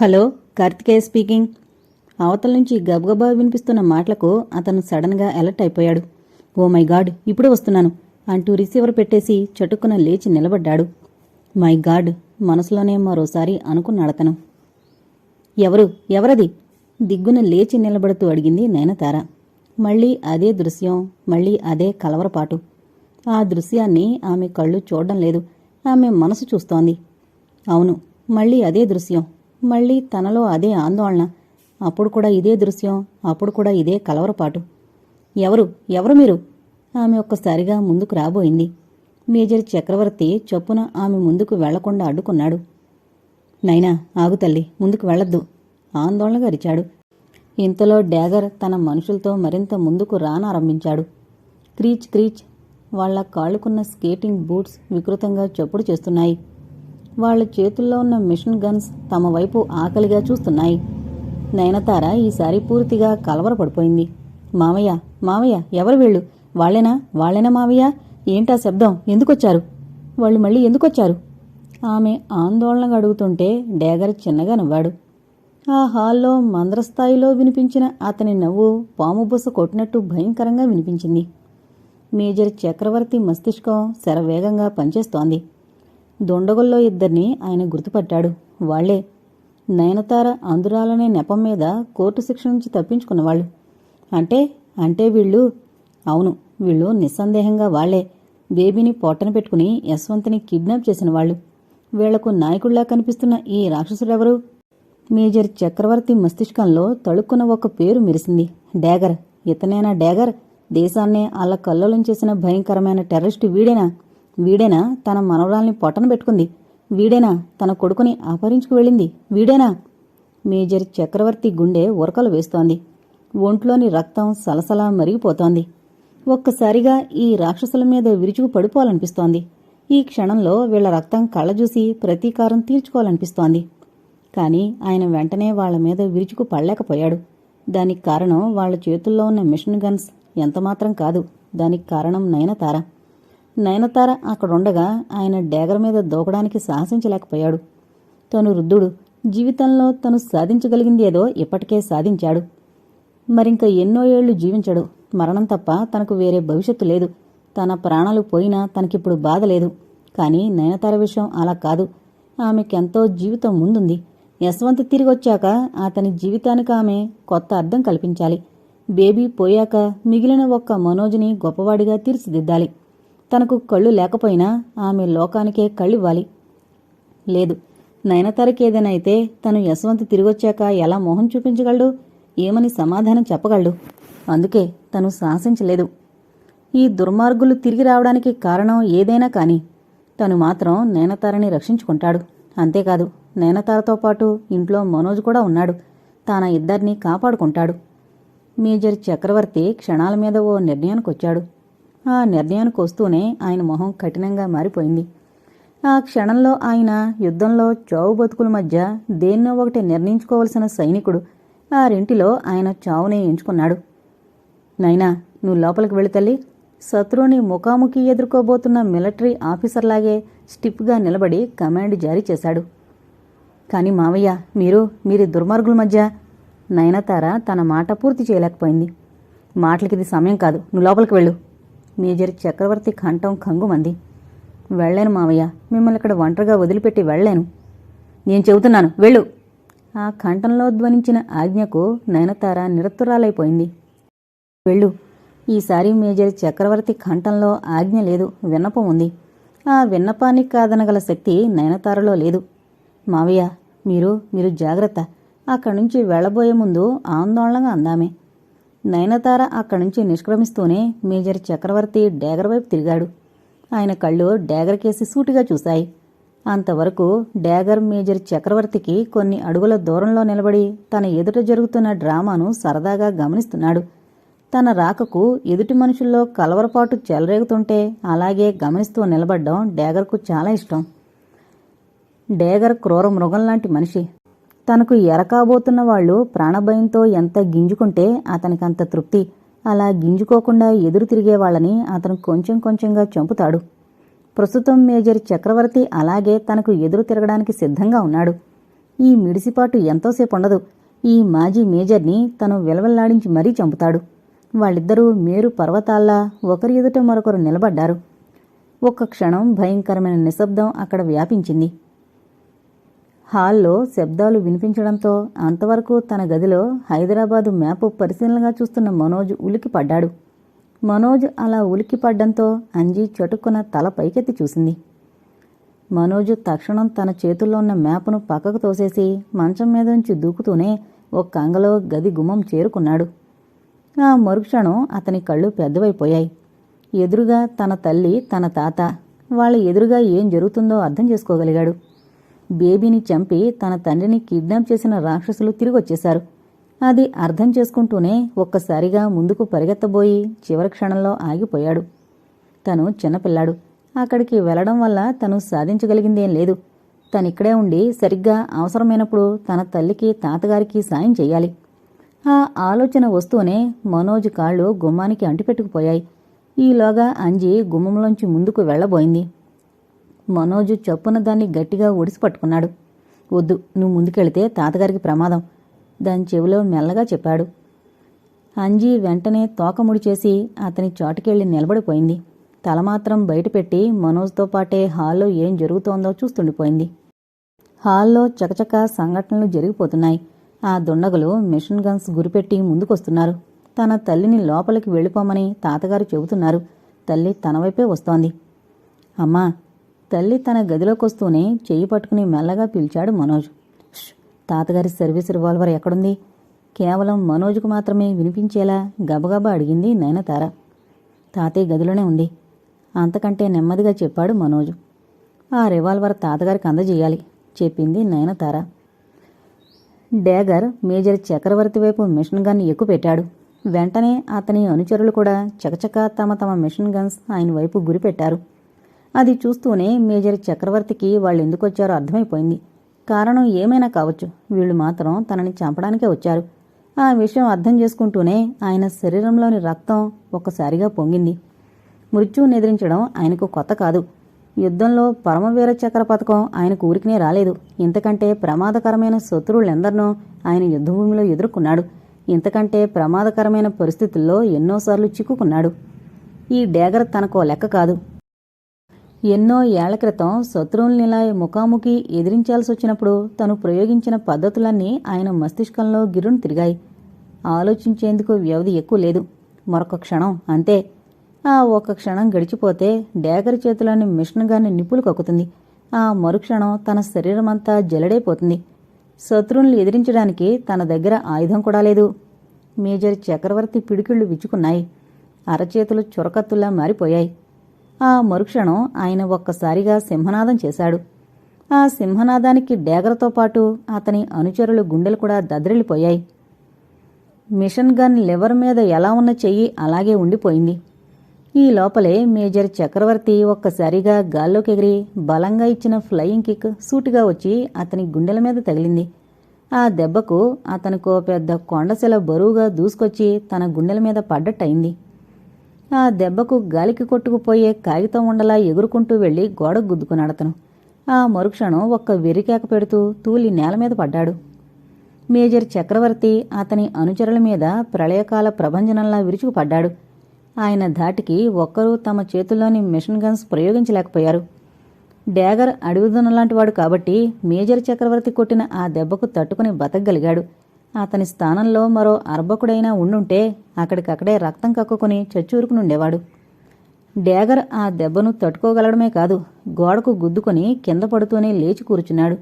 Hello Karthikeya speaking. అవతల నుంచి గబగబా వినిపిస్తున్న మాటలకు అతను సడన్గా అలర్ట్ అయిపోయాడు. ఓ మై గాడ్ ఇప్పుడే వస్తున్నాను అంటూ రిసీవర్ పెట్టేసి చటుక్కున లేచి నిలబడ్డాడు. మై గాడ్ మనసులోనే మరోసారి అనుకున్నాడతను ఎవరు ఎవరది? దిగ్గున లేచి నిలబడుతూ అడిగింది నయనతార. మళ్ళీ అదే దృశ్యం మళ్ళీ అదే కలవరపాటు. ఆ దృశ్యాన్ని ఆమె కళ్ళు చూడడం లేదు ఆమె మనసు చూస్తోంది. అవును మళ్ళీ అదే దృశ్యం. మళ్ళీ తనలో అదే ఆందోళన. అప్పుడు కూడా ఇదే దృశ్యం అప్పుడు కూడా ఇదే కలవరపాటు. ఎవరు? ఎవరు మీరు? ఆమె ఒక్కసారిగా ముందుకు రాబోయింది. మేజర్ చక్రవర్తి చొప్పున ఆమె ముందుకు వెళ్ళకుండా అడ్డుకున్నాడు. నైనా ఆగు తల్లి ముందుకు వెళ్ళొద్దు ఆందోళనగా అరిచాడు. ఇంతలో డ్యాగర్ తన మనుషులతో మరింత ముందుకు రానారంభించాడు. Creche creche. వాళ్ళ కాళ్ళుకున్న స్కేటింగ్ బూట్స్ వికృతంగా చప్పుడు చేస్తున్నాయి. వాళ్ళ చేతుల్లో ఉన్న మిషన్ గన్స్ తమ వైపు ఆకలిగా చూస్తున్నాయి. నయనతార ఈసారి పూర్తిగా కలవరపడిపోయింది. మామయ్య మామయ్య ఎవరు వీళ్ళు? వాళ్ళేనా? వాళ్ళేనా మావయ్య ఏంటా శబ్దం? ఎందుకొచ్చారు? వాళ్ళు మళ్ళీ ఎందుకొచ్చారు? ఆమె ఆందోళనగా అడుగుతుంటే డేగర్ చిన్నగా నవ్వాడు. ఆ హాల్లో మంద్రస్థాయిలో వినిపించిన అతని నవ్వు పాము బుస కొట్టినట్టు భయంకరంగా వినిపించింది. మేజర్ చక్రవర్తి మస్తిష్కం శరవేగంగా పనిచేస్తోంది. దొండగల్లో ఇద్దరిని ఆయన గుర్తుపట్టాడు. వాళ్ళే నయనతార అందురాలనే నెపం మీద కోర్టు శిక్ష నుంచి తప్పించుకున్నవాళ్ళు అంటే అంటే వీళ్ళు అవును వీళ్ళు నిస్సందేహంగా వాళ్ళే. బేబీని పొట్టన పెట్టుకుని యశ్వంత్ని కిడ్నాప్ చేసిన వాళ్ళు వీళ్ళకు నాయకుడిలా కనిపిస్తున్న ఈ రాక్షసుడెవరు? మేజర్ చక్రవర్తి మస్తిష్కంలో తళుక్కున ఒక పేరు మెరిసింది. డ్యాగర్ ఇతనేనా డ్యాగర్ దేశాన్నే అలా కల్లోలం చేసిన భయంకరమైన టెర్రరిస్ట్ వీడేనా? వీడేనా తన మనవరాల్ని పొట్టన పెట్టుకుంది? వీడేనా తన కొడుకుని అపహరించుకు వెళ్ళింది? వీడేనా? మేజర్ చక్రవర్తి గుండె ఉరకలు వేస్తోంది. ఒంట్లోని రక్తం సలసలా మరిగిపోతోంది. ఒక్కసారిగా ఈ రాక్షసుల మీద విరుచుకు పడిపోవాలనిపిస్తోంది. ఈ క్షణంలో వీళ్ళ రక్తం కళ్ళజూసి ప్రతీకారం తీర్చుకోవాలనిపిస్తోంది. కాని ఆయన వెంటనే వాళ్ళ మీద విరుచుకు పడలేకపోయాడు. దానికి కారణం వాళ్ళ చేతుల్లో ఉన్న మిషన్ గన్స్ ఎంతమాత్రం కాదు. దానికి కారణం నయనతార. నయనతార అక్కడుండగా ఆయన డేగర మీద దూకడానికి సాహసించలేకపోయాడు. తను వృద్ధుడు. జీవితంలో తను సాధించగలిగింది ఏదో ఇప్పటికే సాధించాడు. మరింక ఎన్నో ఏళ్ళు జీవించడు. మరణం తప్ప తనకు వేరే భవిష్యత్తు లేదు. తన ప్రాణాలు పోయినా తనకిప్పుడు బాధ లేదు. కానీ నయనతార విషయం అలా కాదు. ఆమెకెంతో జీవితం ముందుంది. యశ్వంత్ తిరిగొచ్చాక అతని జీవితానికి ఆమె కొత్త అర్థం కల్పించాలి. బేబీ పోయాక మిగిలిన ఒక్క మనోజ్ని గొప్పవాడిగా తీర్చిదిద్దాలి. తనకు కళ్ళు లేకపోయినా ఆమె లోకానికే కళ్ళివ్వాలి. లేదు నయనతారకి ఏదైనా అయితే తను యశవంత్ తిరిగొచ్చాక ఎలా మొహం చూపించగలడు? ఏమని సమాధానం చెప్పగలడు? అందుకే తను సాహసించలేదు. ఈ దుర్మార్గులు తిరిగి రావడానికి కారణం ఏదైనా కాని తను మాత్రం నయనతారని రక్షించుకుంటాడు. అంతేకాదు నయనతారతో పాటు ఇంట్లో మనోజ్ కూడా ఉన్నాడు. తాన ఇద్దరినీ కాపాడుకుంటాడు. మేజర్ చక్రవర్తి క్షణాల మీద ఓ నిర్ణయానికొచ్చాడు. ఆ నిర్ణయానికి వస్తూనే ఆయన మొహం కఠినంగా మారిపోయింది. ఆ క్షణంలో ఆయన యుద్ధంలో చావు బతుకుల మధ్య దేన్నో ఒకటి నిర్ణయించుకోవలసిన సైనికుడు ఆ రెంటిలో ఆయన చావునే ఎంచుకున్నాడు. నైనా నువ్వు లోపలికి వెళితల్లి శత్రువుని ముఖాముఖి ఎదుర్కోబోతున్న మిలిటరీ ఆఫీసర్లాగే స్టిప్గా నిలబడి కమాండ్ జారీ చేశాడు. కాని మావయ్య మీరు మీరు దుర్మార్గుల మధ్య నయనతార తన మాట పూర్తి చేయలేకపోయింది. మాటలకిది సమయం కాదు. నువ్వు లోపలికి వెళ్ళు. మేజర్ చక్రవర్తి కంఠం కంగుమంది వెళ్ళాను మావయ్య మిమ్మల్ని ఇక్కడ ఒంటరిగా వదిలిపెట్టి వెళ్ళాను. నేను చెబుతున్నాను వెళ్ళు. ఆ కంఠంలో ధ్వనించిన ఆజ్ఞకు నయనతార నిరత్తురాలైపోయింది వెళ్ళు. ఈసారి మేజర్ చక్రవర్తి కంఠంలో ఆజ్ఞ లేదు విన్నపం ఉంది. ఆ విన్నపానికి కాదనగల శక్తి నయనతారలో లేదు. మావయ్య మీరు మీరు జాగ్రత్త. అక్కడి నుంచి వెళ్ళబోయే ముందు ఆందోళనగా అందామే. నయనతార అక్కడి నుంచి నిష్క్రమిస్తూనే మేజర్ చక్రవర్తి డేగర్ వైపు తిరిగాడు. ఆయన కళ్ళు డేగర్ కేసి సూటిగా చూశాయి. అంతవరకు డ్యాగర్ మేజర్ చక్రవర్తికి కొన్ని అడుగుల దూరంలో నిలబడి తన ఎదుట జరుగుతున్న డ్రామాను సరదాగా గమనిస్తున్నాడు. తన రాకకు ఎదుటి మనుషుల్లో కలవరపాటు చెలరేగుతుంటే అలాగే గమనిస్తూ నిలబడ్డం డ్యాగర్కు చాలా ఇష్టం. డేగర్ క్రూర మృగంలాంటి మనిషి. తనకు ఎరకాబోతున్న వాళ్ళు ప్రాణభయంతో ఎంత గింజుకుంటే అతనికంత తృప్తి. అలా గింజుకోకుండా ఎదురు తిరిగే వాళ్ళని అతను కొంచెం కొంచెంగా చంపుతాడు. ప్రస్తుతం మేజర్ చక్రవర్తి అలాగే తనకు ఎదురు తిరగడానికి సిద్ధంగా ఉన్నాడు. ఈ మిడిసిపాటు ఎంతోసేపు ఉండదు ఈ మాజీ మేజర్ని తను విలవల్లాడించి మరీ చంపుతాడు. వాళ్ళిద్దరూ మేరు పర్వతాల్లా ఒకరి ఎదుట మరొకరు నిలబడ్డారు. ఒక్క క్షణం భయంకరమైన నిశ్శబ్దం అక్కడ వ్యాపించింది. హాల్లో శబ్దాలు వినిపించడంతో అంతవరకు తన గదిలో హైదరాబాదు మ్యాపు పరిశీలనగా చూస్తున్న మనోజ్ ఉలికి పడ్డాడు. మనోజ్ అలా ఉలికి పడ్డంతో అంజీ చటుక్కున తల పైకెత్తి చూసింది. మనోజ్ తక్షణం తన చేతుల్లో ఉన్న మ్యాప్ను పక్కకు తోసేసి మంచం మీద నుంచి దూకుతూనే ఒక కంగలో గది గుమ్మం చేరుకున్నాడు. ఆ మరుక్షణం అతని కళ్ళు పెద్దవైపోయాయి. ఎదురుగా తన తల్లి తన తాత వాళ్ళ ఎదురుగా ఏం జరుగుతుందో అర్థం చేసుకోగలిగాడు. బేబీని చంపి తన తండ్రిని కిడ్నాప్ చేసిన రాక్షసులు తిరిగొచ్చేశారు. అది అర్థం చేసుకుంటూనే ఒక్కసారిగా ముందుకు పరిగెత్తబోయి చివరి క్షణంలో ఆగిపోయాడు. తను చిన్నపిల్లాడు. అక్కడికి వెళ్ళడం వల్ల తను సాధించగలిగిందేం లేదు. తనిక్కడే ఉండి సరిగ్గా అవసరమైనప్పుడు తన తల్లికి తాతగారికి సాయం చేయాలి. ఆ ఆలోచన వస్తూనే మనోజ్ కాళ్ళు గుమ్మానికి అంటిపెట్టుకుపోయాయి. ఈలోగా అంజి గుమ్మంలోంచి ముందుకు వెళ్ళబోయింది మనోజు చప్పున దాన్ని గట్టిగా ఒడిసి పట్టుకున్నాడు. వద్దు నువ్వు ముందుకెళితే తాతగారికి ప్రమాదం దాని చెవిలో మెల్లగా చెప్పాడు. అంజీ వెంటనే తోకముడి చేసి అతని చోటుకెళ్ళి నిలబడిపోయింది. తల మాత్రం బయటపెట్టి మనోజ్తో పాటే హాల్లో ఏం జరుగుతోందో చూస్తుండిపోయింది. హాల్లో చకచక సంఘటనలు జరిగిపోతున్నాయి. ఆ దుండగులు మిషన్ గన్స్ గురిపెట్టి ముందుకొస్తున్నారు. తన తల్లిని లోపలికి వెళ్ళిపోమని తాతగారు చెబుతున్నారు. తల్లి తన వైపే వస్తోంది. అమ్మా తల్లి తన గదిలోకొస్తూనే చెయ్యి పట్టుకుని మెల్లగా పిలిచాడు మనోజ్. తాతగారి సర్వీస్ రివాల్వర్ ఎక్కడుంది? కేవలం మనోజ్కు మాత్రమే వినిపించేలా గబగబా అడిగింది నయనతార. తాతయ్య గదిలోనే ఉంది. అంతకంటే నెమ్మదిగా చెప్పాడు మనోజ్. ఆ రివాల్వర్ తాతగారికి అందజేయాలి చెప్పింది నయనతార. డేగర్ మేజర్ చక్రవర్తి వైపు మిషన్ గన్ ఎక్కుపెట్టాడు. వెంటనే అతని అనుచరులు కూడా చకచక తమ తమ మిషన్ గన్స్ ఆయన వైపు గురిపెట్టారు. అది చూస్తూనే మేజర్ చక్రవర్తికి వాళ్ళు ఎందుకొచ్చారో అర్థమైపోయింది. కారణం ఏమైనా కావచ్చు. వీళ్ళు మాత్రం తనని చంపడానికే వచ్చారు. ఆ విషయం అర్థం చేసుకుంటూనే ఆయన శరీరంలోని రక్తం ఒక్కసారిగా పొంగింది. మృత్యువుని ఎదిరించడం ఆయనకు కొత్త కాదు. యుద్ధంలో పరమవీర చక్ర పథకం ఆయన ఊరికినే రాలేదు. ఇంతకంటే ప్రమాదకరమైన శత్రువులెందరినో ఆయన యుద్ధభూమిలో ఎదుర్కొన్నాడు. ఇంతకంటే ప్రమాదకరమైన పరిస్థితుల్లో ఎన్నోసార్లు చిక్కుకున్నాడు. ఈ డేగర్ తనకో లెక్క కాదు. ఎన్నో ఏళ్ళ క్రితం శత్రువుల్నిలా ముఖాముఖి ఎదిరించాల్సి వచ్చినప్పుడు తను ప్రయోగించిన పద్ధతులన్నీ ఆయన మస్తిష్కంలో గిరును తిరిగాయి. ఆలోచించేందుకు వ్యవధి ఎక్కువ లేదు. మరొక క్షణం అంతే. ఆ ఒక్క క్షణం గడిచిపోతే డేగరి చేతిలోని మిషన్ గాన్ని నిప్పులు కక్కుతుంది. ఆ మరుక్షణం తన శరీరమంతా జలడైపోతుంది శత్రువుల్ని ఎదిరించడానికి తన దగ్గర ఆయుధం కూడా లేదు. మేజర్ చక్రవర్తి పిడికిళ్ళు విచ్చుకున్నాయి. అరచేతులు చురకత్తుల్లా మారిపోయాయి. ఆ మరుక్షణం ఆయన ఒక్కసారిగా సింహనాదం చేశాడు. ఆ సింహనాదానికి డేగరతో పాటు అతని అనుచరులు గుండెలు కూడా దద్రిల్లిపోయాయి మిషన్ గన్ లివర్ మీద ఎలా ఉన్న చెయ్యి అలాగే ఉండిపోయింది. ఈ లోపలే మేజర్ చక్రవర్తి ఒక్కసారిగా గాల్లోకి ఎగిరి బలంగా ఇచ్చిన ఫ్లయింగ్ కిక్ సూటిగా వచ్చి అతని గుండెల మీద తగిలింది. ఆ దెబ్బకు అతనికో పెద్ద కొండశిల బరువుగా దూసుకొచ్చి తన గుండెల మీద పడ్డట్టయింది. ఆ దెబ్బకు గాలికి కొట్టుకుపోయే కాగితం ఉండలా ఎగురుకుంటూ వెళ్ళి గోడకు గుద్దుకున్నాడు అతను ఆ మరుక్షణం ఒక్క వెరికేక పెడుతూ తూలి నేల మీద పడ్డాడు. మేజర్ చక్రవర్తి అతని అనుచరుల మీద ప్రళయకాల ప్రభంజనంలా విరుచుకుపడ్డాడు ఆయన ధాటికి ఒక్కరూ తమ చేతుల్లోని మిషన్ గన్స్ ప్రయోగించలేకపోయారు. డ్యాగర్ అడవిదున్నలాంటివాడు కాబట్టి మేజర్ చక్రవర్తి కొట్టిన ఆ దెబ్బకు తట్టుకుని బతకగలిగాడు. అతని స్థానంలో మరో అర్భకుడైనా ఉండుంటే అక్కడికక్కడే రక్తం కక్కుకుని చచ్చూరుకునుండేవాడు డ్యాగర్ ఆ దెబ్బను తట్టుకోగలడమే కాదు గోడకు గుద్దుకొని కింద పడుతూనే లేచి కూర్చున్నాడు.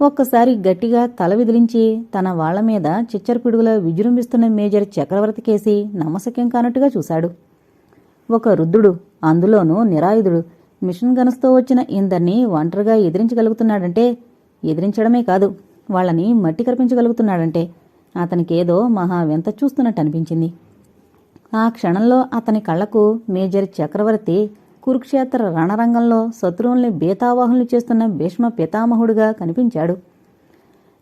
ఒక్కసారి గట్టిగా తల విదిలించి తన వాళ్ళ మీద చిచ్చరపిడుగులా విజృంభిస్తున్న మేజర్ చక్రవర్తికేసి నమసక్యం కానట్టుగా చూశాడు. ఒక రుద్రుడు అందులోనూ నిరాయుధుడు మిషన్ గన్స్తో వచ్చిన ఇందర్ని ఒంటరిగా ఎదిరించగలుగుతున్నాడంటే ఎదిరించడమే కాదు వాళ్ళని మట్టి కరిపించగలుగుతున్నాడంటే అతనికేదో మహా వింత చూస్తున్నట్టు అనిపించింది. ఆ క్షణంలో అతని కళ్ళకు మేజర్ చక్రవర్తి కురుక్షేత్ర రణరంగంలో శత్రువుల్ని బేతావాహుల్ని చేస్తున్న భీష్మ పితామహుడుగా కనిపించాడు.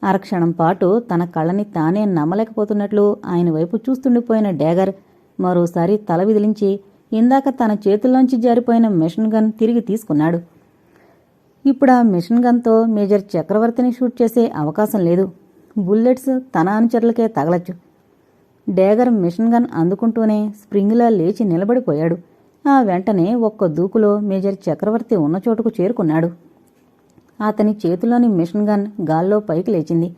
అరక్షణం పాటు తన కళ్ళని తానే నమ్మలేకపోతున్నట్లు ఆయన వైపు చూస్తుండిపోయిన డేగర్ మరోసారి తల విదిలించి ఇందాక తన చేతుల్లోంచి జారిపోయిన మిషన్ గన్ తిరిగి తీసుకున్నాడు. ఇప్పుడు ఆ మిషన్ గన్తో మేజర్ చక్రవర్తిని షూట్ చేసే అవకాశం లేదు. బుల్లెట్స్ తన అనుచరులకే తగలచ్చు. డేగర్ మిషన్ గన్ అందుకుంటూనే స్ప్రింగ్లా లేచి నిలబడిపోయాడు. ఆ వెంటనే ఒక్క దూకులో మేజర్ చక్రవర్తి ఉన్న చోటుకు చేరుకున్నాడు. అతని చేతిలోని మిషన్ గన్ గాల్లో పైకి లేచింది.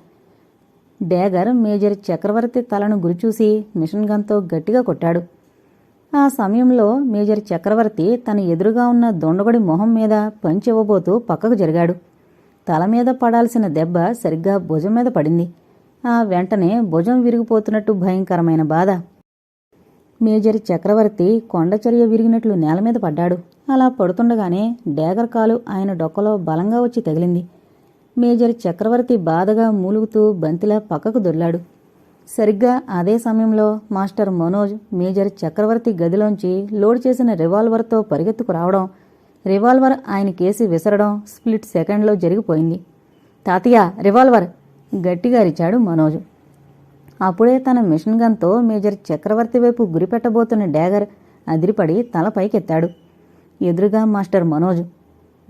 డేగర్ మేజర్ చక్రవర్తి తలను గురిచూసి మిషన్ గన్తో గట్టిగా కొట్టాడు. ఆ సమయంలో మేజర్ చక్రవర్తి తన ఎదురుగా ఉన్న దొండగడి మొహం మీద పంచివ్వబోతూ పక్కకు జరిగాడు. తల మీద పడాల్సిన దెబ్బ సరిగ్గా భుజం మీద పడింది. ఆ వెంటనే భుజం విరిగిపోతున్నట్టు భయంకరమైన బాధ. మేజర్ చక్రవర్తి కొండచర్య విరిగినట్లు నేల మీద పడ్డాడు. అలా పడుతుండగానే డేగర్ కాలు ఆయన డొక్కలో బలంగా వచ్చి తగిలింది. మేజర్ చక్రవర్తి బాధగా మూలుగుతూ బంతిలా పక్కకు దొర్లాడు. సరిగ్గా అదే సమయంలో మాస్టర్ మనోజ్ మేజర్ చక్రవర్తి గదిలోంచి లోడ్ చేసిన రివాల్వర్తో పరిగెత్తుకు రావడం రివాల్వర్ ఆయన కేసి విసరడం స్ప్లిట్ సెకండ్లో జరిగిపోయింది. తాతయ్య రివాల్వర్ గట్టిగా అరిచాడు మనోజ్. అప్పుడే తన మిషన్ గన్తో మేజర్ చక్రవర్తి వైపు గురిపెట్టబోతున్న డ్యాగర్ అదిరిపడి తల పైకెత్తాడు. ఎదురుగా మాస్టర్ మనోజ్.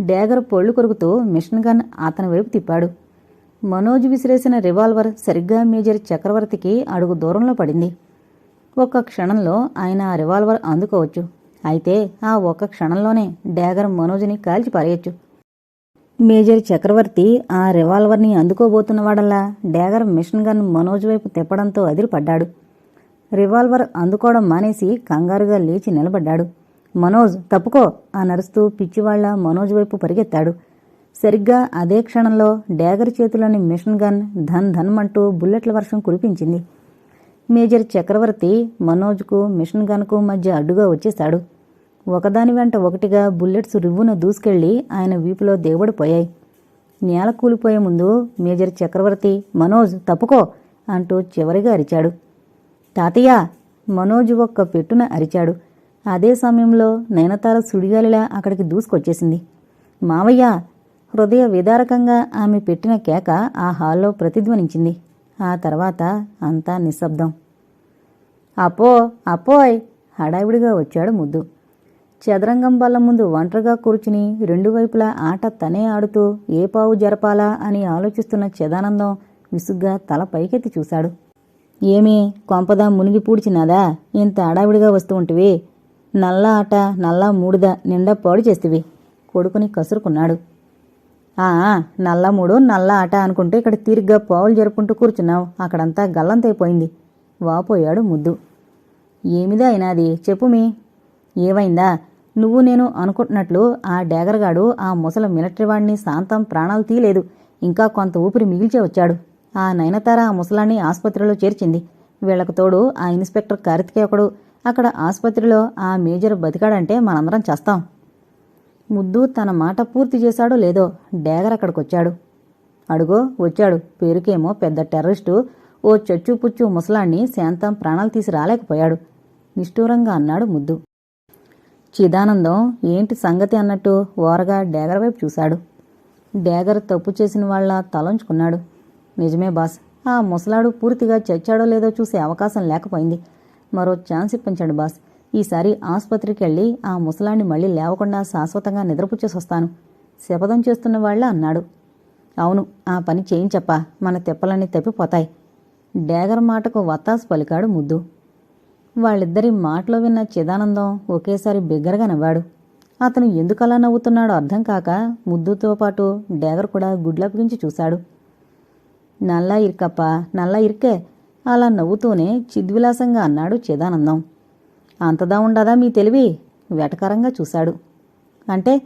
డ్యాగర్ పొళ్ళు కొరుకుతూ మిషన్ గన్ అతని వైపు తిప్పాడు. మనోజ్ విసిరేసిన రివాల్వర్ సరిగ్గా మేజర్ చక్రవర్తికి అడుగు దూరంలో పడింది. ఒక్క క్షణంలో ఆయన ఆ రివాల్వర్ అందుకోవచ్చు. అయితే ఆ ఒక్క క్షణంలోనే డ్యాగర్ మనోజ్ని కాల్చి పారేయచ్చు. మేజర్ చక్రవర్తి ఆ రివాల్వర్ని అందుకోబోతున్నవాడల్లా డ్యాగర్ మిషన్ గన్ మనోజ్ వైపు తిప్పడంతో అదిరిపడ్డాడు. రివాల్వర్ అందుకోవడం మానేసి కంగారుగా లేచి నిలబడ్డాడు. మనోజ్ తప్పుకో ఆ నరుస్తూ పిచ్చివాళ్ళ మనోజ్ వైపు పరిగెత్తాడు. సరిగ్గా అదే క్షణంలో డ్యాగర్ చేతిలోని మిషన్ గన్ ధన్ ధన్మంటూ బుల్లెట్ల వర్షం కురిపించింది. మేజర్ చక్రవర్తి మనోజ్కు మిషన్ గన్కు మధ్య అడ్డుగా వచ్చేశాడు. ఒకదాని వెంట ఒకటిగా బుల్లెట్స్ రివ్వున దూసుకెళ్ళి ఆయన వీపులో దిగబడిపోయాయి నేల కూలిపోయే ముందు మేజర్ చక్రవర్తి మనోజ్ తప్పుకో అంటూ చివరిగా అరిచాడు. తాతయ్య మనోజ్ ఒక్క పెట్టున అరిచాడు. అదే సమయంలో నయనతార సుడిగాలిలా అక్కడికి దూసుకొచ్చేసింది. మావయ్య హృదయ విదారకంగా ఆమె పెట్టిన కేక ఆ హాల్లో ప్రతిధ్వనించింది. ఆ తర్వాత అంతా నిశ్శబ్దం. అపో అపోయ్ హడావిడిగా వచ్చాడు ముద్దు. చదరంగం బల్ల ముందు ఒంటరిగా కూర్చుని రెండు వైపులా ఆట తనే ఆడుతూ ఏ పావు జరపాలా అని ఆలోచిస్తున్న చదానందం విసుగ్గా తల పైకెత్తి చూశాడు. ఏమీ కొంపదా మునిగి పూడ్చినాదా? ఇంత హడావిడిగా వస్తూ ఉంటివి. నల్ల ఆట నల్లా మూడుదా నిండా పాడు చేస్తివి కొడుకుని కసురుకున్నాడు. ఆ నల్ల మూడు నల్ల ఆట అనుకుంటే ఇక్కడ తీరిగ్గా పావులు జరుపుకుంటూ కూర్చున్నావు. అక్కడంతా గల్లంతైపోయింది. వాపోయాడు ముద్దు. ఏమిదా అయినాది? చెప్పు మీ. ఏవైందా నువ్వు నేను అనుకుంటున్నట్లు ఆ డేగరగాడు ఆ ముసల మిలిటరీ వాడిని శాంతం ప్రాణాలు తీయలేదు. ఇంకా కొంత ఊపిరి మిగిల్చే వచ్చాడు. ఆ నయనతార ఆ ముసలాన్ని ఆసుపత్రిలో చేర్చింది. వీళ్ళకు తోడు ఆ ఇన్స్పెక్టర్ కార్తికేయకుడు అక్కడ ఆసుపత్రిలో ఆ మేజర్ బతికాడంటే మనందరం చేస్తాం. ముద్దు తన మాట పూర్తి చేశాడో లేదో డేగర్ అక్కడికొచ్చాడు. అడుగో వచ్చాడు. పేరుకేమో పెద్ద టెర్రరిస్టు. ఓ చచ్చు పుచ్చు ముసలాన్ని శాంతం ప్రాణాలు తీసి రాలేకపోయాడు. నిష్ఠూరంగా అన్నాడు ముద్దు. చిదానందం ఏంటి సంగతి అన్నట్టు ఓరగా డేగర్ వైపు చూశాడు. డేగర్ తప్పు చేసిన వాళ్ళ తలంచుకున్నాడు. నిజమే బాస్ ఆ ముసలాడు పూర్తిగా చచ్చాడో లేదో చూసే అవకాశం లేకపోయింది. మరో ఛాన్స్ ఇప్పించాడు బాస్. ఈసారి ఆసుపత్రికి వెళ్ళి ఆ ముసలాన్ని మళ్ళీ లేవకుండా శాశ్వతంగా నిద్రపుచ్చేసొస్తాను. శపథం చేస్తున్న వాళ్ళ అన్నాడు. అవును ఆ పని చేయించప్పా మన తెప్పలన్నీ తప్పిపోతాయి. డేగర్ మాటకు వత్తాసు పలికాడు ముద్దు. వాళ్ళిద్దరి మాటలో విన్న చిదానందం ఒకేసారి బిగ్గరగా నవ్వాడు. అతను ఎందుకలా నవ్వుతున్నాడో అర్థం కాక ముద్దుతో పాటు డేగర్ కూడా గుడ్లప్పగించి చూశాడు. నల్లా ఇరుకప్ప నల్లా ఇరుకే అలా నవ్వుతూనే చిద్విలాసంగా అన్నాడు చిదానందం. అంతదా ఉండదా మీ తెలివి? వెటకరంగా చూశాడు. అంటే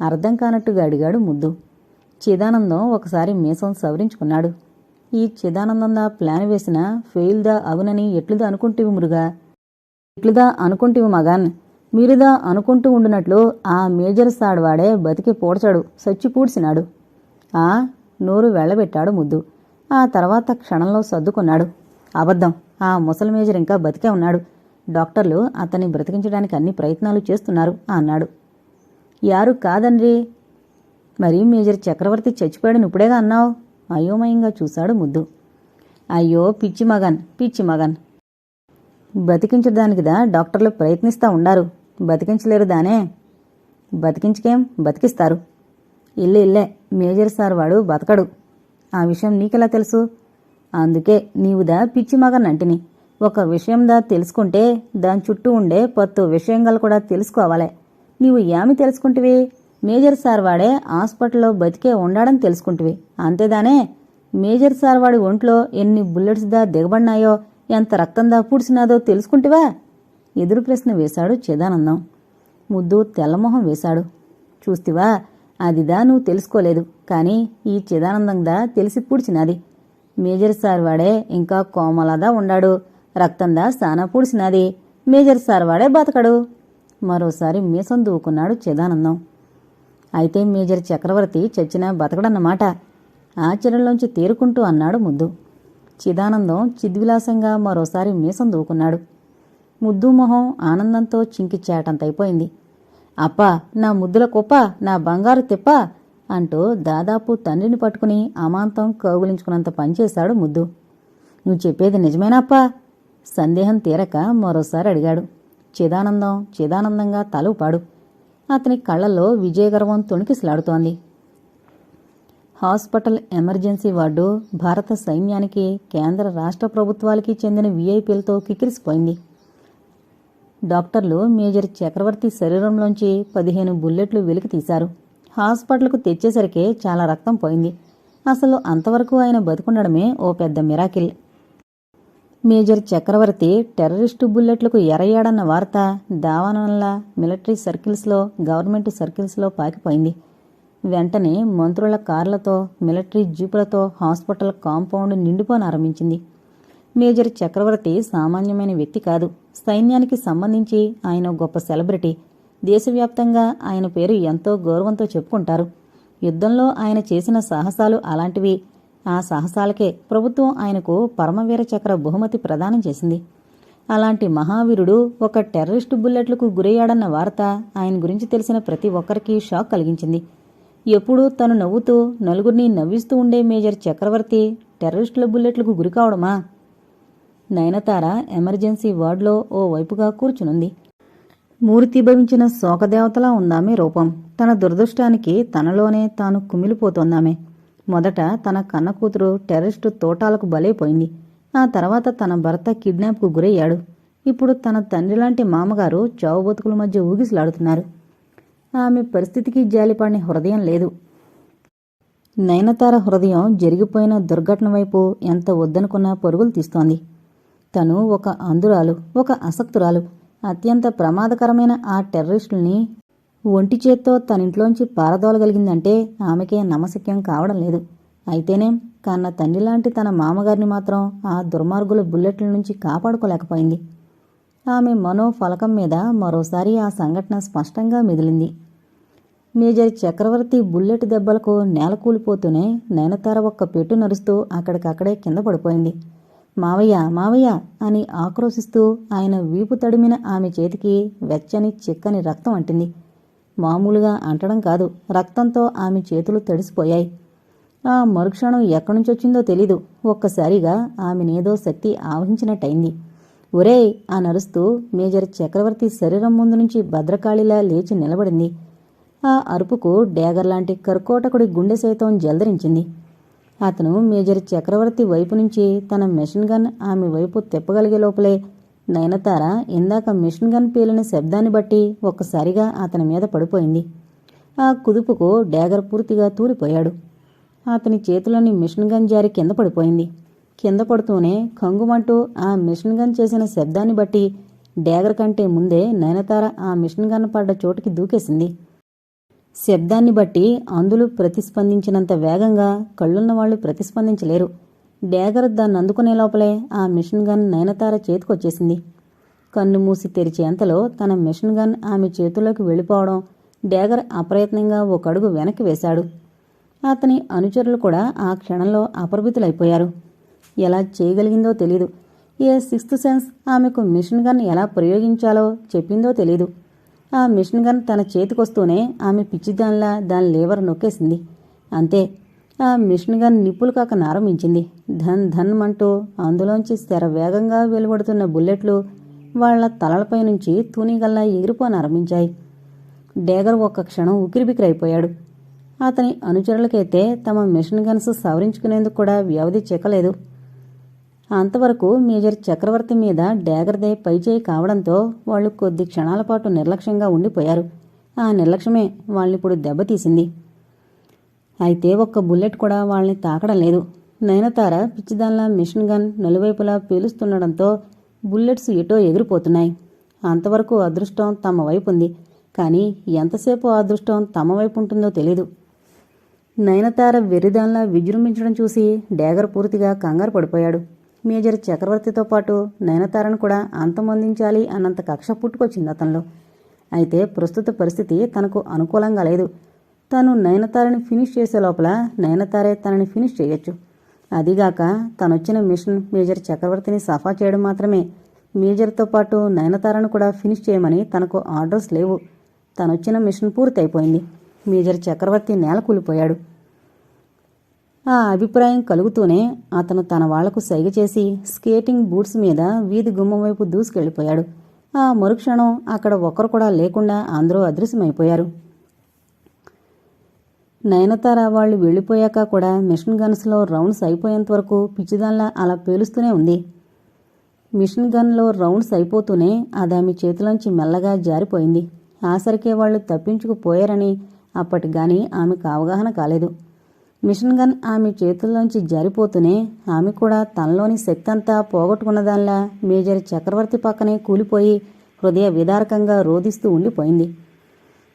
అర్థం కానట్టుగా అడిగాడు ముద్దు. చిదానందం ఒకసారి మీసం సవరించుకున్నాడు. ఈ చిదానందందా ప్లాన్ వేసిన ఫెయిల్దా అవునని ఎట్లుదా అనుకుంటివి మురుగా? ఎట్లుదా అనుకుంటివి మగాన్? మీరుదా అనుకుంటూ ఉండినట్లు ఆ మేజర్ సాడ్వాడే బతికి పూడ్చాడు సచ్చి పూడ్చినాడు. ఆ? నోరు వెళ్ళబెట్టాడు ముద్దు. ఆ తర్వాత క్షణంలో సర్దుకున్నాడు. అబద్ధం. ఆ ముసలి మేజర్ ఇంకా బతికే ఉన్నాడు. డాక్టర్లు అతన్ని బ్రతికించడానికి అన్ని ప్రయత్నాలు చేస్తున్నారు అన్నాడు. యారు కాదండ్రి? మరి మేజర్ చక్రవర్తి చచ్చిపోయాడని ఇప్పుడేగా అన్నావు? అయోమయంగా చూశాడు ముద్దు. అయ్యో పిచ్చి మగన్ పిచ్చి మగన్. బతికించడానికిదా డాక్టర్లు ప్రయత్నిస్తా ఉండారు. బతికించలేరు దానే. బతికించకేం? బతికిస్తారు. ఇల్లే ఇల్లే. మేజర్ సార్ వాడు బతకడు. ఆ విషయం నీకెలా తెలుసు? అందుకే నీవుదా పిచ్చి మగన్ అంటిని. ఒక విషయందా తెలుసుకుంటే దాని చుట్టూ ఉండే పత్తు విషయంగా కూడా తెలుసుకోవాలే. నీవు ఏమి తెలుసుకుంటివి? మేజర్ సార్ వాడే హాస్పిటల్లో బతికే ఉండాడని తెలుసుకుంటివి. అంతేదానే మేజర్ సార్ వాడి ఒంట్లో ఎన్ని బుల్లెట్స్ దా దిగబడినాయో ఎంత రక్తందా పూడ్చినాదో తెలుసుకుంటివా? ఎదురు ప్రశ్న వేశాడు చిదానందం. ముద్దు తెల్లమొహం వేశాడు. చూస్తివా? అదిదా నువ్వు తెలుసుకోలేదు. కానీ ఈ చిదానందందా తెలిసి పూడ్చినాది. మేజర్ సార్ వాడే ఇంకా కోమలదా ఉండాడు. రక్తందా సానా పూడ్చినాది. మేజర్ సార్ వాడే బతకడు. మరోసారి మీసం దూకున్నాడు చిదానందం. అయితే మేజర్ చక్రవర్తి చచ్చినా బతకడన్నమాట. ఆశ్చర్యంలోంచి తేరుకుంటూ అన్నాడు ముద్దు. చిదానందం చిద్విలాసంగా మరోసారి మీసం దూకున్నాడు. ముద్దు మొహం ఆనందంతో చింకిచ్చాటంతైపోయింది అప్పా నా ముద్దుల కుప్ప నా బంగారు తిప్ప అంటూ దాదాపు తండ్రిని పట్టుకుని అమాంతం కౌగులించుకున్నంత పనిచేశాడు ముద్దు. నువ్వు చెప్పేది నిజమేనాప్పా సందేహం తీరక మరోసారి అడిగాడు. చిదానందం చిదానందంగా తలుపాడు. అతని కళ్ళల్లో విజయగర్వం తొణికిసలాడుతోంది హాస్పిటల్ ఎమర్జెన్సీ వార్డు భారత సైన్యానికి కేంద్ర రాష్ట్ర ప్రభుత్వాలకి చెందిన వీఐపీలతో కిక్కిరిసిపోయింది. డాక్టర్లు మేజర్ చక్రవర్తి శరీరంలోంచి పదిహేను బుల్లెట్లు వెలికి తీశారు. హాస్పిటల్కు తెచ్చేసరికే చాలా రక్తం పోయింది. అసలు అంతవరకు ఆయన బతుకుండడమే ఓ పెద్ద మిరాకిల్. మేజర్ చక్రవర్తి టెర్రరిస్టు బుల్లెట్లకు ఎరయ్యాడన్న వార్త దావానంలా మిలిటరీ సర్కిల్స్లో గవర్నమెంట్ సర్కిల్స్లో పాకిపోయింది. వెంటనే మంత్రుల కార్లతో మిలిటరీ జీపులతో హాస్పిటల్ కాంపౌండ్ నిండిపోనారంభించింది మేజర్ చక్రవర్తి సామాన్యమైన వ్యక్తి కాదు. సైన్యానికి సంబంధించి ఆయన గొప్ప సెలబ్రిటీ. దేశవ్యాప్తంగా ఆయన పేరు ఎంతో గౌరవంతో చెప్పుకుంటారు. యుద్ధంలో ఆయన చేసిన సాహసాలు అలాంటివి ఆ సాహసాలకే ప్రభుత్వం ఆయనకు పరమవీర చక్ర బహుమతి ప్రదానం చేసింది. అలాంటి మహావీరుడు ఒక టెర్రరిస్టు బుల్లెట్లకు గురయ్యాడన్న వార్త ఆయన గురించి తెలిసిన ప్రతి ఒక్కరికి షాక్ కలిగించింది. ఎప్పుడూ తను నవ్వుతూ నలుగురిని నవ్విస్తూ ఉండే మేజర్ చక్రవర్తి టెర్రరిస్టుల బుల్లెట్లకు గురికావడమా నయనతార ఎమర్జెన్సీ వార్డులో ఓ వైపుగా కూర్చునుంది. మూర్తిభవించిన శోకదేవతలా ఉందామే రూపం. తన దురదృష్టానికి తనలోనే తాను కుమిలిపోతోందామే. మొదట తన కన్న కూతురు టెర్రరిస్టు తోటాలకు బలైపోయింది. ఆ తర్వాత తన భర్త కిడ్నాప్కు గురయ్యాడు. ఇప్పుడు తన తండ్రి లాంటి మామగారు చావు బతుకుల మధ్య ఊగిసలాడుతున్నారు. ఆమె పరిస్థితికి జాలిపడిన హృదయం లేదు. నయనతార హృదయం జరిగిపోయిన దుర్ఘటన వైపు ఎంత వద్దనుకున్నా పరుగులు తీస్తోంది. తను ఒక అంధురాలు ఒక అసక్తురాలు. అత్యంత ప్రమాదకరమైన ఆ టెర్రరిస్టుల్ని ఒంటి చేత్తో తనింట్లోంచి పారదోలగలిగిందంటే ఆమెకే నమశక్యం కావడం లేదు. అయితేనే కన్న తండ్రిలాంటి తన మామగారిని మాత్రం ఆ దుర్మార్గుల బుల్లెట్ల నుంచి కాపాడుకోలేకపోయింది. ఆమె మనోఫలకం మీద మరోసారి ఆ సంఘటన స్పష్టంగా మిగిలింది. మేజర్ చక్రవర్తి బుల్లెట్ దెబ్బలకు నేలకూలిపోతూనే నయనతార ఒక్క పెట్టు నరుస్తూ అక్కడికక్కడే కింద పడిపోయింది. మావయ్య మావయ్య అని ఆక్రోశిస్తూ ఆయన వీపు తడిమిన ఆమె చేతికి వెచ్చని చిక్కని రక్తం అంటింది. మామూలుగా అంటడం కాదు. రక్తంతో ఆమె చేతులు తడిసిపోయాయి. ఆ మరుక్షణం ఎక్కడి నుంచొచ్చిందో తెలీదు. ఒక్కసారిగా ఆమెనేదో శక్తి ఆవహించినట్టయింది. ఒరేయ్ ఆ నరుస్తూ మేజర్ చక్రవర్తి శరీరం ముందు నుంచి భద్రకాళిలా లేచి నిలబడింది. ఆ అరుపుకు డేగర్ లాంటి కర్కోటకుడి గుండె సైతం జల్దరించింది. అతను మేజర్ చక్రవర్తి వైపు నుంచి తన మెషిన్ గన్ ఆమె వైపు తిప్పగలిగే లోపలే నయనతార ఇందాక మిషన్ గన్ పేలిన శబ్దాన్ని బట్టి ఒక్కసారిగా అతని మీద పడిపోయింది. ఆ కుదుపుకు డేగర్ పూర్తిగా తూలిపోయాడు అతని చేతిలోని మిషన్ గన్ జారి కింద పడిపోయింది. కింద పడుతూనే కంగుమంటూ ఆ మిషన్ గన్ చేసిన శబ్దాన్ని బట్టి డేగర్ కంటే ముందే నయనతార ఆ మిషన్ గన్ పడ్డ చోటుకి దూకేసింది. శబ్దాన్ని బట్టి అందులు ప్రతిస్పందించినంత వేగంగా కళ్ళున్న వాళ్ళు ప్రతిస్పందించలేరు. డ్యాగర్ దాన్ని అందుకునే లోపలే ఆ మిషన్ గన్ నయనతార చేతికొచ్చేసింది. కన్ను మూసి తెరిచేంతలో తన మిషన్ గన్ ఆమె చేతుల్లోకి వెళ్ళిపోవడం డేగర్ అప్రయత్నంగా ఒక అడుగు వెనక్కి వేశాడు. అతని అనుచరులు కూడా ఆ క్షణంలో అపరిమితులైపోయారు. ఎలా చేయగలిగిందో తెలీదు. ఏ సిక్స్త్ సెన్స్ ఆమెకు మిషన్ గన్ ఎలా ప్రయోగించాలో చెప్పిందో తెలీదు. ఆ మిషన్ గన్ తన చేతికొస్తూనే ఆమె పిచ్చిదానిలా దాని లేవర్ నొక్కేసింది. అంతే ఆ మిషన్ గన్ నిప్పులు కాక నారంభించింది ధన్ ధన్ అంటూ అందులోంచి శర వేగంగా వెలువడుతున్న బుల్లెట్లు వాళ్ళ తలలపై నుంచి తూనీగల్లా ఎగిరిపోనారంభించాయి డేగర్ ఒక్క క్షణం ఉకిరిబికిరైపోయాడు అతని అనుచరులకైతే తమ మిషన్ గన్స్ సవరించుకునేందుకు కూడా వ్యవధి చిక్కలేదు అంతవరకు మేజర్ చక్రవర్తి మీద డేగర్దే పైచేయి కావడంతో వాళ్ళు కొద్ది క్షణాల పాటు నిర్లక్ష్యంగా ఉండిపోయారు. ఆ నిర్లక్ష్యమే వాళ్ళనిప్పుడు దెబ్బతీసింది. అయితే ఒక్క బుల్లెట్ కూడా వాళ్ళని తాకడం లేదు. నయనతార పిచ్చిదాన్లా మిషన్ గన్ నలువైపులా పీలుస్తుండడంతో బుల్లెట్స్ ఎటో ఎగిరిపోతున్నాయి. అంతవరకు అదృష్టం తమ వైపు ఉంది కానీ ఎంతసేపు అదృష్టం తమ వైపు ఉంటుందో తెలీదు. నయనతార వెర్రిదాన్లా విజృంభించడం చూసి డేగర్ పూర్తిగా కంగారు పడిపోయాడు. మేజర్ చక్రవర్తితో పాటు నయనతారను కూడా అంతమొందించాలి అన్నంత కక్ష పుట్టుకొచ్చింది అతనిలో. అయితే ప్రస్తుత పరిస్థితి తనకు అనుకూలంగా లేదు. తను నయనతారని ఫినిష్ చేసే లోపల నయనతారే తనని ఫినిష్ చేయొచ్చు. అదిగాక తనొచ్చిన మిషన్ మేజర్ చక్రవర్తిని సఫా చేయడం మాత్రమే. మేజర్తో పాటు నయనతారను కూడా ఫినిష్ చేయమని తనకు ఆర్డర్స్ లేవు. తనొచ్చిన మిషన్ పూర్తయిపోయింది. మేజర్ చక్రవర్తి నేల కూలిపోయాడు. ఆ అభిప్రాయం కలుగుతూనే అతను తన వాళ్ళకు సైగ చేసి స్కేటింగ్ బూట్స్ మీద వీధి గుమ్మం వైపు దూసుకెళ్ళిపోయాడు ఆ మరుక్షణం అక్కడ ఒక్కరు కూడా లేకుండా అందరూ అదృశ్యమైపోయారు. నయనతార వాళ్ళు వెళ్ళిపోయాక కూడా మిషన్ గన్స్లో రౌండ్స్ అయిపోయేంత వరకు పిచ్చిదాన్లా అలా పేలుస్తూనే ఉంది. మిషన్ గన్లో రౌండ్స్ అయిపోతూనే అది ఆమె చేతిలోంచి మెల్లగా జారిపోయింది. ఆసరికే వాళ్ళు తప్పించుకుపోయారని అప్పటిగాని ఆమెకు అవగాహన కాలేదు. మిషన్ గన్ ఆమె చేతుల్లోంచి జారిపోతూనే ఆమె కూడా తనలోని శక్తి అంతా పోగొట్టుకున్నదానిలా మేజర్ చక్రవర్తి పక్కనే కూలిపోయి హృదయ విదారకంగా రోదిస్తూ ఉండిపోయింది.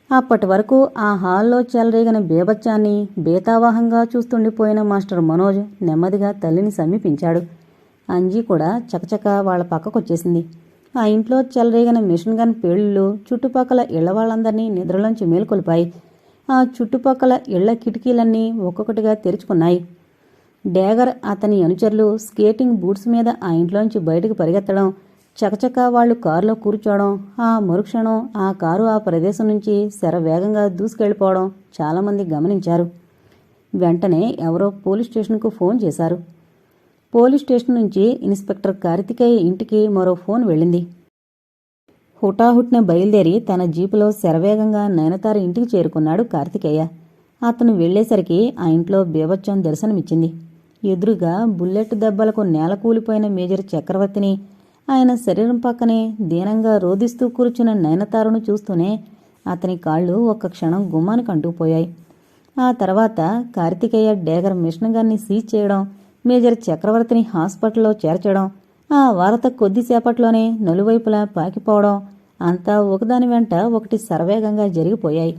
అప్పటి వరకు ఆ హాల్లో చెలరేగిన బేబచ్చాన్ని బీతావాహంగా చూస్తుండిపోయిన మాస్టర్ మనోజ్ నెమ్మదిగా తల్లిని సమీపించాడు. అంజీ కూడా చకచక వాళ్ళ పక్కకొచ్చేసింది. ఆ ఇంట్లో చెలరేగిన మిషన్ గన్ పేళ్ళు చుట్టుపక్కల ఇళ్ళ వాళ్ళందరినీ నిద్రలోంచి మేల్కొల్పాయి. ఆ చుట్టుపక్కల ఇళ్ళ కిటికీలన్నీ ఒక్కొక్కటిగా తెరుచుకున్నాయి. డ్యాగర్ అతని అనుచరులు స్కేటింగ్ బూట్స్ మీద ఆ ఇంట్లోంచి బయటకు పరిగెత్తడం చకచక వాళ్ళు కారులో కూర్చోవడం ఆ మరుక్షణం ఆ కారు ఆ ప్రదేశం నుంచి శరవేగంగా దూసుకెళ్ళిపోవడం దూసుకెళ్ళిపోవడం చాలామంది గమనించారు. వెంటనే ఎవరో పోలీస్ స్టేషన్కు ఫోన్ చేశారు. పోలీస్ స్టేషన్ నుంచి ఇన్స్పెక్టర్ కార్తికేయ ఇంటికి మరో ఫోన్ వెళ్ళింది. హుటాహుట్న బయలుదేరి తన జీపులో శరవేగంగా నయనతార ఇంటికి చేరుకున్నాడు కార్తికేయ. అతను వెళ్ళేసరికి ఆ ఇంట్లో బీభత్సం దర్శనమిచ్చింది ఎదురుగా బుల్లెట్ దెబ్బలకు నేల కూలిపోయిన మేజర్ చక్రవర్తిని ఆయన శరీరం పక్కనే దీనంగా రోదిస్తూ కూర్చున్న నయనతారను చూస్తూనే అతని కాళ్ళు ఒక్క క్షణం గుమ్మానికి అంటుకుపోయాయి. ఆ తర్వాత కార్తికేయ డేగర్ మిషన్ గారిని సీజ్ చేయడం మేజర్ చక్రవర్తిని హాస్పిటల్లో చేర్చడం ఆ వార్త కొద్దిసేపట్లోనే నలువైపులా పాకిపోవడం అంతా ఒకదాని వెంట ఒకటి సర్వేగంగా జరిగిపోయాయి.